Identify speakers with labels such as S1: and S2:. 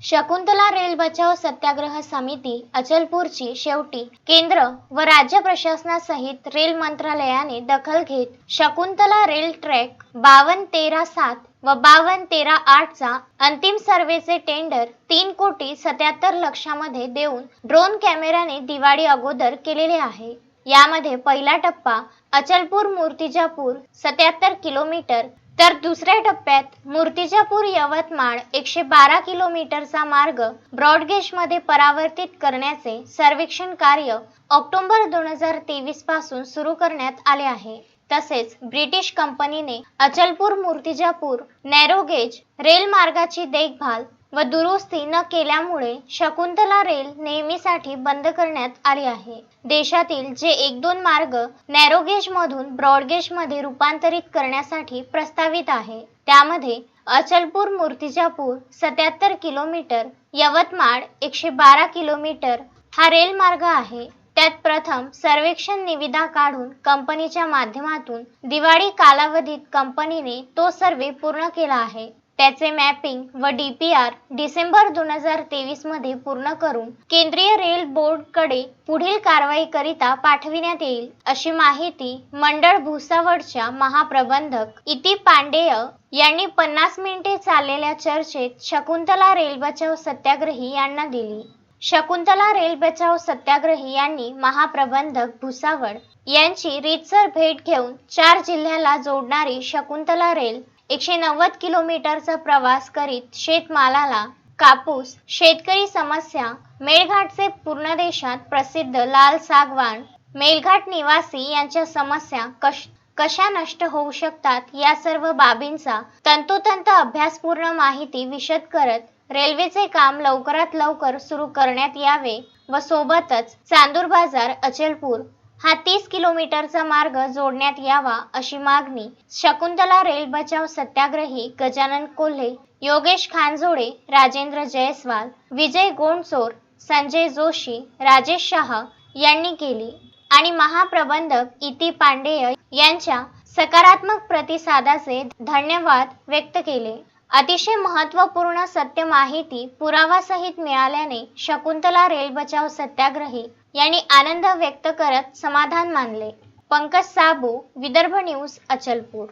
S1: Shakuntala rail बचाव सत्याग्रह समिती अचलपूरची शेवटी केंद्र व राज्य प्रशासनासहित रेल मंत्रालयाने दखल घेत शकुंतला रेल ट्रॅक बावन्न तेरा सात व बावन्न तेरा आठचा अंतिम सर्वेचे टेंडर तीन कोटी सत्याहत्तर लक्षामध्ये देऊन ड्रोन कॅमेऱ्याने दिवाळी अगोदर केलेले आहे. यामध्ये पहिला टप्पा अचलपूर मूर्तिजापूर सत्याहत्तर किलोमीटर तर दुसऱ्या टप्प्यात मूर्तिजापूर यवतमाळ एकशे बारा किलोमीटरचा मार्ग ब्रॉडगेजमध्ये परावर्तित करण्याचे सर्वेक्षण कार्य ऑक्टोबर दोन हजार तेवीसपासून सुरू करण्यात आले आहे. तसेच ब्रिटिश कंपनीने अचलपूर मूर्तिजापूर नॅरोगेज रेल मार्गाची देखभाल व दुरुस्ती न केल्यामुळे शकुंतला रेल नेहमीसाठी बंद करण्यात आली आहे. देशातील जे एक दोन मार्ग नॅरोगेज मधून ब्रॉडगेजमध्ये रूपांतरित करण्यासाठी प्रस्तावित आहे. त्यामध्ये अचलपूर मूर्तिजापूर सत्याहत्तर किलोमीटर यवतमाळ एकशे बारा किलोमीटर हा रेल मार्ग आहे. त्यात प्रथम सर्वेक्षण निविदा काढून कंपनीच्या माध्यमातून दिवाळी कालावधीत कंपनीने तो सर्वे पूर्ण केला आहे. त्याचे मॅपिंग व डीपीआर डिसेंबर दोन हजार तेवीसमध्ये पूर्ण करून केंद्रीय रेल बोर्डकडे पुढील कारवाईकरिता पाठविण्यात येईल अशी माहिती मंडळ भुसावळच्या महाप्रबंधक इति पांडेय यांनी पन्नास मिनिटे चाललेल्या चर्चेत शकुंतला रेल बचाव सत्याग्रही यांना दिली. शकुंतला रेल बचाव सत्याग्रही यांनी महाप्रबंधक भुसावळ यांची रीतसर भेट घेऊन चार जिल्ह्याला जोडणारी शकुंतला रेल एकशे नव्वद किलोमीटरचा प्रवास करीत शेतमालाला कापूस शेतकरी समस्या मेळघाटचे पूर्ण देशात प्रसिद्ध लाल सागवान मेलघाट निवासी यांच्या समस्या कश कशा नष्ट होऊ शकतात या सर्व बाबींचा तंतोतंत अभ्यासपूर्ण माहिती विशद करत रेल्वेचे काम लवकरात लवकर सुरू करण्यात यावे व सोबतच चांदूर बाजार अचलपूर हा तीस किलोमीटरचा मार्ग जोडण्यात यावा अशी मागणी शकुंतला रेल बचाव सत्याग्रही गजानन कोल्हे योगेश खानजोडे राजेंद्र जयस्वाल विजय गोंडचोर संजय जोशी राजेश शाह यांनी केली आणि महाप्रबंधक इति पांडेय यांच्या सकारात्मक प्रतिसादाचे धन्यवाद व्यक्त केले. अतिशय महत्त्वपूर्ण सत्य माहिती पुरावासहित मिळाल्याने शकुंतला रेल बचाव सत्याग्रही यांनी आनंद व्यक्त करत समाधान मानले. पंकज साबू विदर्भ न्यूज अचलपूर.